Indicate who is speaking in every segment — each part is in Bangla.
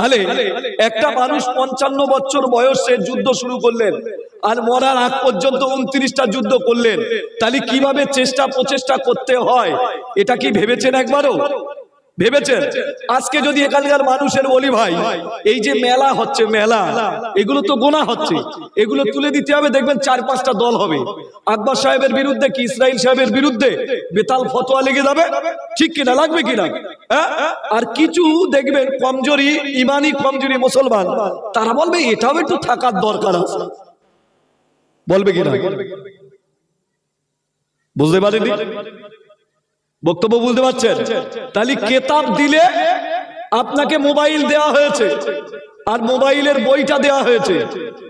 Speaker 1: তাহলে একটা মানুষ পঞ্চান্ন বছর বয়সে যুদ্ধ শুরু করলেন আর মরার আগ পর্যন্ত উনত্রিশটা যুদ্ধ করলেন, তাহলে কীভাবে চেষ্টা প্রচেষ্টা করতে হয়? এটা কি ভেবেছেন একবারও? ভেবেছেন? আজকে যদি এখানকার মানুষের বলি ভাই, এই যে মেলা হচ্ছে, মেলা, এগুলো তো গোনা হচ্ছে। এগুলো তুলে দিতে হবে, দেখবেন চার পাঁচটা দল হবে। আকবর সাহেবের বিরুদ্ধে কি ইসরাইল সাহেবের বিরুদ্ধে বেতাল ফতোয়া লেগে যাবে? ঠিক কিনা, লাগবে কিনা? হ্যাঁ? আর কিছু দেখবেন কমজোরি, ইমানি কমজোরি মুসলমান, তারা বলবে, এটাও একটু থাকার দরকার আছে। বলবে কিনা? বুঝতে পারেনি বক্তব্য বলতে পারছেন? তাহলে কেতাব দিলে আপনাকে মোবাইল দেওয়া হয়েছে আর মোবাইলের বইটা দেওয়া হয়েছে।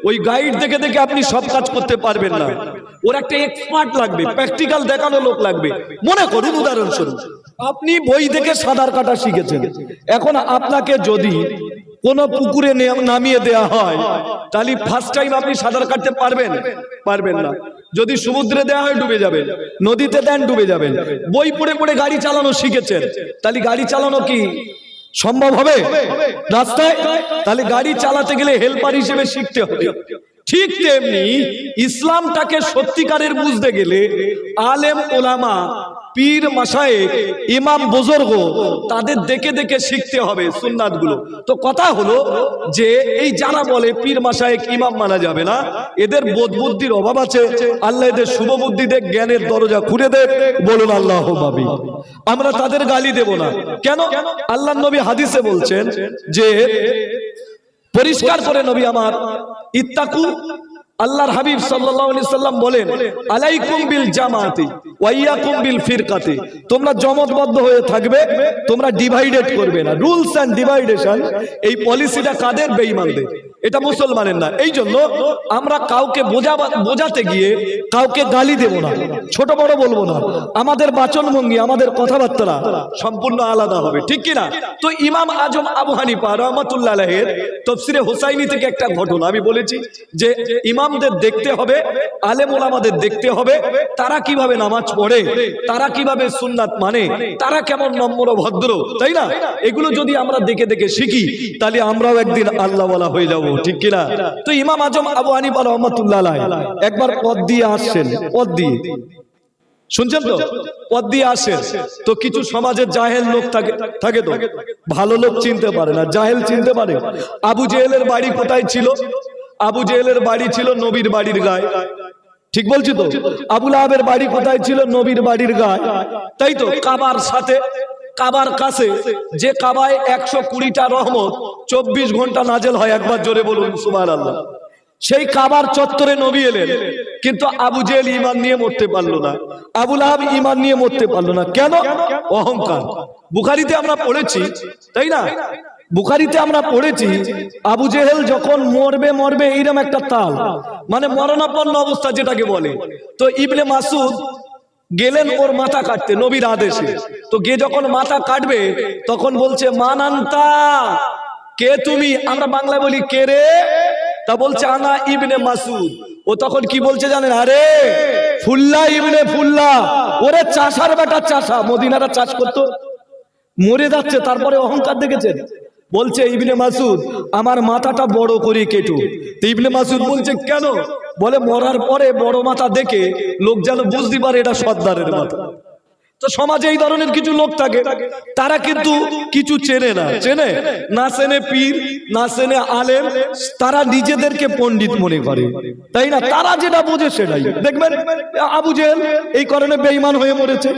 Speaker 1: ওই গাইড দেখে দেখে আপনি সব কাজ করতে পারবেন না। ওর একটা এক্সপার্ট লাগবে প্র্যাকটিক্যাল দেখানো লোক লাগবে। মনে করুন উদাহরণস্বরূপ, আপনি বই দেখে সাঁতার কাটা শিখেছেন। এখন আপনাকে যদি কোন পুকুরে নামিয়ে দেয়া হয় তাহলে ফার্স্ট টাইম আপনি সাঁতার কাটতে পারবেন? পারবেন না। যদি সমুদ্রে দেওয়া হয় ডুবে যাবেন নদীতে দেন ডুবে যাবেন। বই পড়ে পড়ে গাড়ি চালানো শিখেছেন। তাহলে গাড়ি চালানো কি সম্ভব হবে? রাস্তায়? তাহলে গাড়ি চালাতে গেলে হেল্পার হিসেবে শিখতে হবে। ঠিক তেমনি ইসলামটাকে সত্যিকারের বুঝতে গেলে আলেম ওলামা, পীর মাসায়েক ইমাম বুজুর্গ, তাদের দেখে দেখে শিখতে হবে সুন্নাতগুলো তো কথা হলো যে এই যারা বলে পীর মাসায়েক ইমাম মানা যাবে না, এদের বোধ বুদ্ধির অভাব আছে। আল্লাহ এদের শুভ বুদ্ধি দেখ, জ্ঞানের দরজা খুলে দেখ, বলুন আল্লাহ ভাবি আমরা তাদের গালি দেব না। কেন? আল্লাহ নবী হাদিসে বলছেন যে পরিষ্কার করে নবী আমার, ইত্তাকু, আল্লাহর হাবিব আলাইহি সাল্লাম বলেন, আলাইকুম বিল জামাতি ওয়া ইয়াকুম বিল ফিরকাতি। তোমরা জমতবদ্ধ হয়ে থাকবে, তোমরা ডিভাইডেড করবে না। রুলস এন্ড ডিভাইডেশন, এই পলিসিটা কাদের বেঈমানদের? এটা মুসলমানের না। এই জন্য আমরা কাউকে বোঝাবা বোঝাতে গিয়ে কাউকে গালি দেব না। ছোট বড় বলব না। আমাদের বাচনভঙ্গি, আমাদের কথাবার্তা সম্পূর্ণ আলাদা হবে। ঠিক কিনা? তো ইমাম আজম আবু হানিফা রহমতুল্লাহ আলাইহির তফসিরে হোসাইনি থেকে একটা ঘটনা আমি বলেছি যে ইমামদের দেখতে হবে আলেম ওলামাদের দেখতে হবে, তারা কীভাবে নামাজ পড়ে, তারা কীভাবে সুন্নাত মানে তারা কেমন নম্র ভদ্র, তাই না? এগুলো যদি আমরা দেখে দেখে শিখি, তাহলে আমরাও একদিন আল্লাহওয়ালা হয়ে যাব। ঠিক কিনা? তো ইমাম আজম আবু হানিফা রহমতুল্লাহ একবার পদ দিয়ে আসছেন পদ দিয়ে। শুনছেন তো? পদ দিয়ে আসেন তো কিছু সমাজের জাহেল লোক থাকে থাকে তো? ভালো লোক চিনতে পারে না, জাহেল চিনতে পারে। আবু জেহেলের বাড়ি কোথায় ছিল? আবু জেহেলের বাড়ি ছিল নবীর বাড়ির গায়ে। ঠিক বলছি তো? আবুল আহাবের বাড়ি কোথায় ছিল? নবীর বাড়ির গায়ে। তাই তো? কাবার সাথে কাবার কাছে, যে কাবায় একশো কুড়িটা রহমত, চব্বিশ ঘণ্টা নাজেল হয়, একবার জোরে বলুন সুবাহ আল্লাহ সেই কাবার চত্বরে নবী এলেন, কিন্তু আবু জেল ইমান নিয়ে মরতে পারল না আবুল আহাব ইমান নিয়ে মরতে পারল না। কেন? অহংকার। বুখারিতে আমরা পড়েছি, তাই না? বুখারিতে আমরা পড়েছি, আবু জেহেল যখন মরবে মরবে এইরকম একটা তাল মানে মরণাপন্ন অবস্থা যেটাকে বলে। তো ইবনে মাসুদ গেলেন ওর মাথা কাটতে, নবীর আদেশে। তো গে যখন মাথা কাটবে, তখন বলছে, মানান্তা, কে তুমি? আমরা বাংলায় বলি, কে রে? তা বলছে, আনা ইবনে মাসুদ ও তখন কি বলছে জানেন? আরে, ফুল্লা ইবনে ফুল্লা, ওরে চাষার বেটা চাষা, মদিনারা চাষ করতো। মরে যাচ্ছে, তারপরে অহংকার দেখেছেন? বলছে, ইবনে মাসুদ, আমার মাথাটা বড় করে কেটু। তো ইবনে মাসুদ বলছে, কেন? বলে, মরার পরে বড় মাথা দেখে লোক যেন বুঝতে পারে এটা সর্দারের মাথা। তো সমাজে এই ধরনের কিছু লোক থাকে, তারা কিন্তু কিছু চেনে না। চেনে? না চেনে পীর, না চেনে আলেম, তারা নিজেদেরকে পণ্ডিত মনে করে। তাই না? তারা যেটা বোঝে সেটাই। দেখবেন, আবু জেহেল এই কারণে বেঈমান হয়ে মরেছে।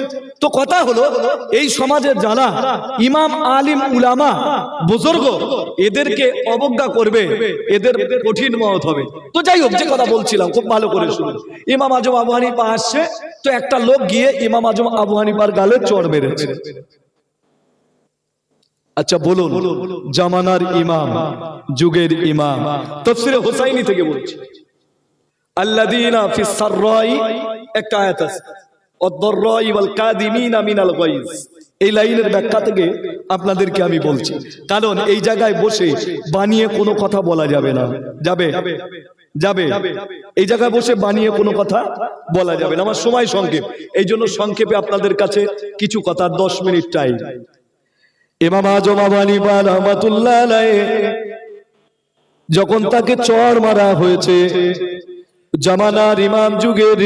Speaker 1: তো কথা হলো, এই সমাজের যারা ইমাম, আলিম, উলামা, বুজুর্গ, এদেরকে অবজ্ঞা করবে, এদের কঠিন মত হবে। তো যাই হোক, যে কথা বলছিলাম, খুব ভালো করে শুনুন। ইমাম আজম আবু হানিফা আসছে তো একটা লোক গিয়ে ইমাম আজম আবু হানিফার গালে চড় মেরেছে। আচ্ছা বলুন, জামানার ইমাম, যুগের ইমাম, তফসিরে হোসাইনি থেকে বলছি। আল্লাযীনা ফিস সাররাই, একটা আয়াত আছে। অদ্দরাই ওয়াল কাদিমিনা মিনাল গায়জ এই লাইনের ব্যাখ্যা থেকে আপনাদেরকে আমি বলছি। কারণ এই জায়গায় বসে বানিয়ে কোনো কথা বলা যাবে না। যাবে? যাবে। এই জায়গায় বসে বানিয়ে কোনো কথা বলা যাবে না। আমার সময় সংক্ষেপ। এই জন্য সংক্ষেপে আপনাদের কাছে কিছু কথা দশ মিনিট টাইম আজম রহমাতুল্লাহ যখন তাকে চর মারা হয়েছে জামানার ইমাম যুগের